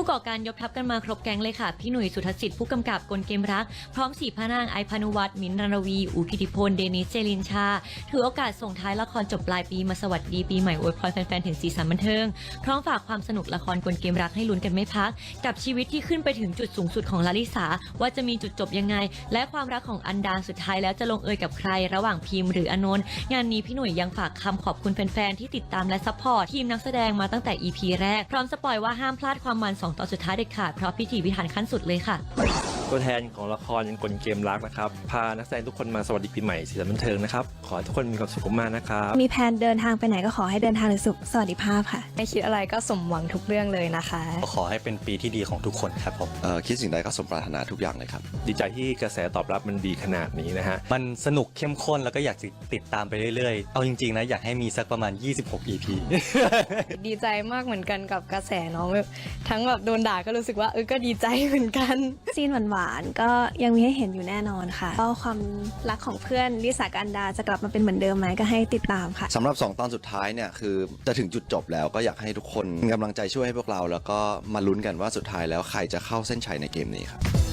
ผู้ก่อการยกทัพกันมาครบแก๊งเลยค่ะ พี่หนุ่ยสุทัศน์สิทธิ์ผู้กำกับกลเกมรัก พร้อมสี่พระนางไอพานุวัฒน์มินท์รณวี อูกิติพล เดนิส เจลินชา ถือโอกาสส่งท้ายละครจบปลายปีมาสวัสดีปีใหม่อวยพรแฟนๆ ถึงสีสันบันเทิง พร้อมฝากความสนุกละครกลเกมรักให้ลุ้นกันไม่พัก กับชีวิตที่ขึ้นไปถึงจุดสูงสุดของลาลิสาว่าจะมีจุดจบยังไง และความรักของอันดาสุดท้ายแล้วจะลงเอยกับใคร ระหว่างพิมพ์หรืออนนท์งานนี้พี่หนุ่ยยังฝากคำขอบคุณแฟนๆที่ติดตามและซัพพอร์ตทีมนักแสดงมาตั้งแต่ EP แรกพร้อมสปอยว่าห้ามพลาดความมัน2 ตอนสุดท้ายเด็ดขาดเพราะพิธีพิถันขั้นสุดเลยค่ะ ตัวแทนของละครยังกลเกมรักนะครับ พานักแสดงทุกคนมาสวัสดีปีใหม่สีสันบันเทิงนะครับ ขอให้ทุกคนมีความสุขมากๆนะครับ มีแผนเดินทางไปไหนก็ขอให้เดินทางถึงสุขสวัสดิภาพค่ะ ไม่คิดอะไรก็สมหวังทุกเรื่องเลยนะคะ ขอให้เป็นปีที่ดีของทุกคนครับผมเอ่อคิดสิ่งใดก็สมปรารถนาทุกอย่างเลยครับ ดีใจที่กระแสตอบรับมันดีขนาดนี้นะฮะ มันสนุกเข้มข้นแล้วก็อยากจะติดตามไปเรื่อยๆ เอาจริงๆนะอยากให้มีสักประมาณ 26 EP ดีใจมากเหมือนกันกับกระแสเนาะแบบทั้งแบบโดนด่าก็รู้สึกว่าเออก็ดีใจเหมือนกัน ซีนหวานๆก็ยังมีให้เห็นอยู่แน่นอนค่ะก็ความรักของเพื่อนลิสากันดาจะกลับมาเป็นเหมือนเดิมไหมก็ให้ติดตามค่ะ สำหรับ 2 ตอนสุดท้ายเนี่ยคือจะถึงจุดจบแล้วก็อยากให้ทุกคนเป็นกำลังใจช่วยให้พวกเรา แล้วก็มาลุ้นกันว่าสุดท้ายแล้วใครจะเข้าเส้นชัยในเกมนี้ครับ